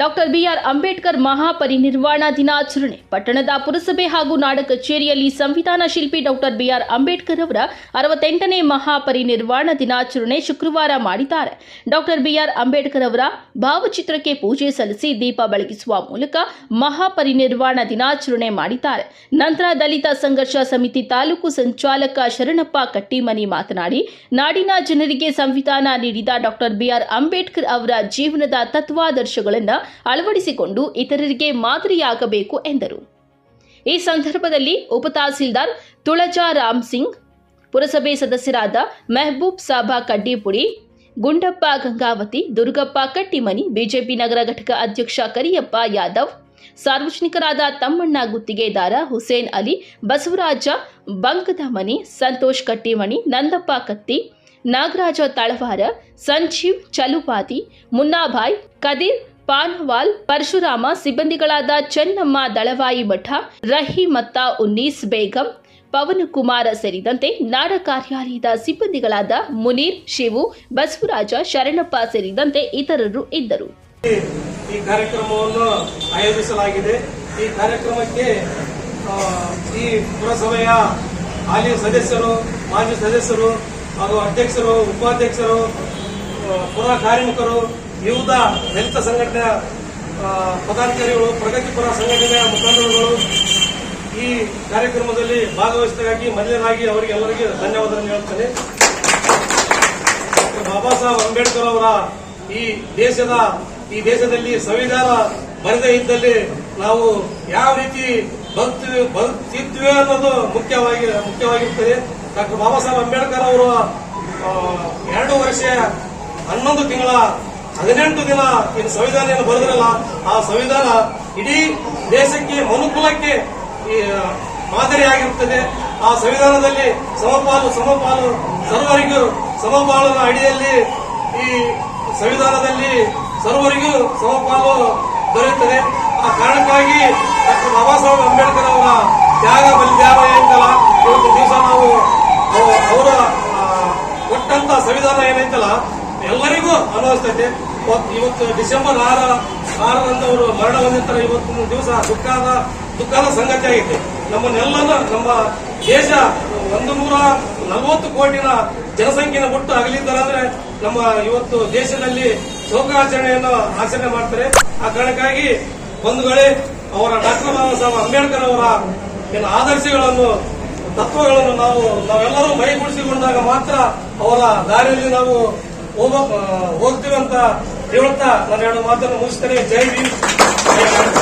Doctor B R Ambedkar ಮಹಾಪರಿನಿರ್ವಾಣ ದಿನಾಚರಣೆ. ಪಟ್ಟಣದ ಪುರಸಭೆ ಹಾಗೂ ನಾಡ ಕಚೇರಿಯಲ್ಲಿ ಸಂವಿಧಾನ ಶಿಲ್ಪಿ ಡಾಕ್ಟರ್ ಬಿಆರ್ ಅಂಬೇಡ್ಕರ್ ಅವರ ಅರವತ್ತೆಂಟನೇ ಮಹಾಪರಿನಿರ್ವಾಣ ದಿನಾಚರಣೆ ಶುಕ್ರವಾರ ಮಾಡಿದ್ದಾರೆ. ಡಾಕ್ಟರ್ ಬಿಆರ್ ಅಂಬೇಡ್ಕರ್ ಅವರ ಭಾವಚಿತ್ರಕ್ಕೆ ಪೂಜೆ ಸಲ್ಲಿಸಿ ದೀಪ ಬೆಳಗಿಸುವ ಮೂಲಕ ಮಹಾಪರಿನಿರ್ವಾಣ ದಿನಾಚರಣೆ ಮಾಡಿದ್ದಾರೆ. ನಂತರ ದಲಿತ ಸಂಘರ್ಷ ಸಮಿತಿ ತಾಲೂಕು ಸಂಚಾಲಕ ಶರಣಪ್ಪ ಕಟ್ಟಿಮನಿ ಮಾತನಾಡಿ, ನಾಡಿನ ಜನರಿಗೆ ಸಂವಿಧಾನ ನೀಡಿದ ಡಾಕ್ಟರ್ ಬಿಆರ್ ಅಂಬೇಡ್ಕರ್ ಅವರ ಜೀವನದ ತತ್ವಾದರ್ಶಗಳನ್ನು ಅಳವಡಿಸಿಕೊಂಡು ಇತರರಿಗೆ ಮಾದರಿಯಾಗಬೇಕು ಎಂದರು. ಈ ಸಂದರ್ಭದಲ್ಲಿ ಉಪತಹಸೀಲ್ದಾರ್ ತುಳಜಾ ರಾಮ್ ಸಿಂಗ್, ಪುರಸಭೆ ಸದಸ್ಯರಾದ ಮೆಹಬೂಬ್ ಸಾಬಾ ಕಡ್ಡಿಪುಡಿ, ಗುಂಡಪ್ಪ ಗಂಗಾವತಿ, ದುರ್ಗಪ್ಪ ಕಟ್ಟಿಮನಿ, ಬಿಜೆಪಿ ನಗರ ಘಟಕ ಅಧ್ಯಕ್ಷ ಕರಿಯಪ್ಪ ಯಾದವ್, ಸಾರ್ವಜನಿಕರಾದ ತಮ್ಮಣ್ಣ ಗುತ್ತಿಗೆದಾರ ಹುಸೇನ್ ಅಲಿ, ಬಸವರಾಜ ಬಂಕದಮನಿ ಸಂತೋಷ್ ಕಟ್ಟಿಮಣಿ ನಂದಪ್ಪ ಕತ್ತಿ, ನಾಗರಾಜ ತಳವಾರ, ಸಂಜೀವ್ ಚಲುಪಾತಿ ಮುನ್ನಾಭಾಯ್, ಕದೀರ್ ಪಾನ್ವಾಲ್, ಪರಶುರಾಮ, ಸಿಬ್ಬಂದಿಗಳಾದ ಚೆನ್ನಮ್ಮ, ದಳವಾಯಿ ಮಠ, ರಹಿಮತ್ತ, ಉನ್ನೀಸ್ ಬೇಗಂ, ಪವನಕುಮಾರ ಸೇರಿದಂತೆ ನಾಡ ಕಾರ್ಯಾಲಯದ ಸಿಬ್ಬಂದಿಗಳಾದ ಮುನೀರ್, ಶಿವು, ಬಸವರಾಜ, ಶರಣಪ್ಪ ಸೇರಿದಂತೆ ಇತರರು ಇದ್ದರು. ಈ ಕಾರ್ಯಕ್ರಮವನ್ನು ಆಯೋಜಿಸಲಾಗಿದೆ. ಈ ಕಾರ್ಯಕ್ರಮಕ್ಕೆ ಈ ಪುರಸಭೆಯ ಹಾಲಿ ಸದಸ್ಯರು, ಮಾಜಿ ಸದಸ್ಯರು ಹಾಗೂ ಅಧ್ಯಕ್ಷರು, ಉಪಾಧ್ಯಕ್ಷರು ಪುರ ಕಾರ್ಮಿಕರು ವಿವಿಧ ದಲಿತ ಸಂಘಟನೆಯ ಪದಾಧಿಕಾರಿಗಳು, ಪ್ರಗತಿಪರ ಸಂಘಟನೆಯ ಮುಖಂಡರುಗಳು ಈ ಕಾರ್ಯಕ್ರಮದಲ್ಲಿ ಭಾಗವಹಿಸಿದಾಗಿ ಮೊದಲನೇದಾಗಿ ಅವರಿಗೆಲ್ಲರಿಗೆ ಧನ್ಯವಾದಗಳನ್ನು ಹೇಳ್ತೇನೆ ಬಾಬಾ ಸಾಹೇಬ್ ಅಂಬೇಡ್ಕರ್ ಅವರ ಈ ದೇಶದ, ಈ ದೇಶದಲ್ಲಿ ಸಂವಿಧಾನ ಬರೆದೇ ಇದ್ದಲ್ಲಿ ನಾವು ಯಾವ ರೀತಿ ಬದುಕ್ತೀವಿ ಬದುಕ್ತಿದ್ವಿ ಅನ್ನೋದು ಮುಖ್ಯವಾಗಿ, ಮುಖ್ಯವಾಗಿರ್ತದೆ. ಡಾಕ್ಟರ್ ಬಾಬಾ ಸಾಹೇಬ್ ಅಂಬೇಡ್ಕರ್ ಅವರು ಎರಡು ವರ್ಷ ಹನ್ನೊಂದು ತಿಂಗಳ ಹದಿನೆಂಟು ದಿನ ಏನು ಸಂವಿಧಾನ ಏನು ಬರೆದ್ರಲ್ಲ, ಆ ಸಂವಿಧಾನ ಇಡೀ ದೇಶಕ್ಕೆ ಮನುಕುಲಕ್ಕೆ ಮಾದರಿಯಾಗಿರುತ್ತದೆ. ಆ ಸಂವಿಧಾನದಲ್ಲಿ ಸಮಪಾಲು ಸಮಪಾಲು, ಸರ್ವರಿಗೂ ಸಮಪಾಲನ ಅಡಿಯಲ್ಲಿ ಈ ಸಂವಿಧಾನದಲ್ಲಿ ಸರ್ವರಿಗೂ ಸಮಪಾಲು ದೊರೆಯುತ್ತದೆ. ಆ ಕಾರಣಕ್ಕಾಗಿ ಡಾಕ್ಟರ್ ಬಾಬಾ ಸಾಹೇಬ್ ಅಂಬೇಡ್ಕರ್ ಅವರ ತ್ಯಾಗ ಬಲಿದಾನ ಏನಂತಲ್ಲ, ಇವತ್ತು ದಿವಸ ನಾವು ಅವ- ಅವರ ಕೊಟ್ಟಂತ ಸಂವಿಧಾನ ಏನೈತಲ್ಲ ಎಲ್ಲರಿಗೂ ಅನುಭವಿಸ್ತೈತೆ ಇವತ್ತು- ಡಿಸೆಂಬರ್ ಆರ ಆರರಂದು ಅವರು ಮರಣ ಹೊಂದಿರ್ತಾರೆ. ಇವತ್ತು ದಿವಸ ದುಃಖದ ದುಃಖದ ಸಂಗತಿ ಆಗೈತೆ ನಮ್ಮನ್ನೆಲ್ಲನ ನಮ್ಮ ದೇಶ ಒಂದು ನೂರ ನಲವತ್ತು ಕೋಟಿನ ಜನಸಂಖ್ಯೆನ ಬಿಟ್ಟು ಅಗಲಿದ್ದಾರೆ ಅಂದ್ರೆ ನಮ್ಮ ಇವತ್ತು ದೇಶದಲ್ಲಿ ಶೋಕಾಚರಣೆಯನ್ನು ಆಚರಣೆ ಮಾಡ್ತಾರೆ. ಆ ಕಾರಣಕ್ಕಾಗಿ ಬಂಧುಗಳೇ, ಅವರ ಡಾಕ್ಟರ್ ಬಾಬಾ ಸಾಹೇಬ್ ಅಂಬೇಡ್ಕರ್ ಅವರ ಏನು ಆದರ್ಶಗಳನ್ನು, ತತ್ವಗಳನ್ನು ನಾವು ನಾವೆಲ್ಲರೂ ಮೈಗೂಡಿಸಿಕೊಂಡಾಗ ಮಾತ್ರ ಅವರ ದಾರಿಯಲ್ಲಿ ನಾವು ಹೋಗ ಹೋಗ್ತೀವಂತ ಹೇಳ್ತಾ ನಾನು ಹೇಳೋ ಮಾತನ್ನು ಮುಗಿಸ್ತೇನೆ. ಜೈ ಭೀಮ್.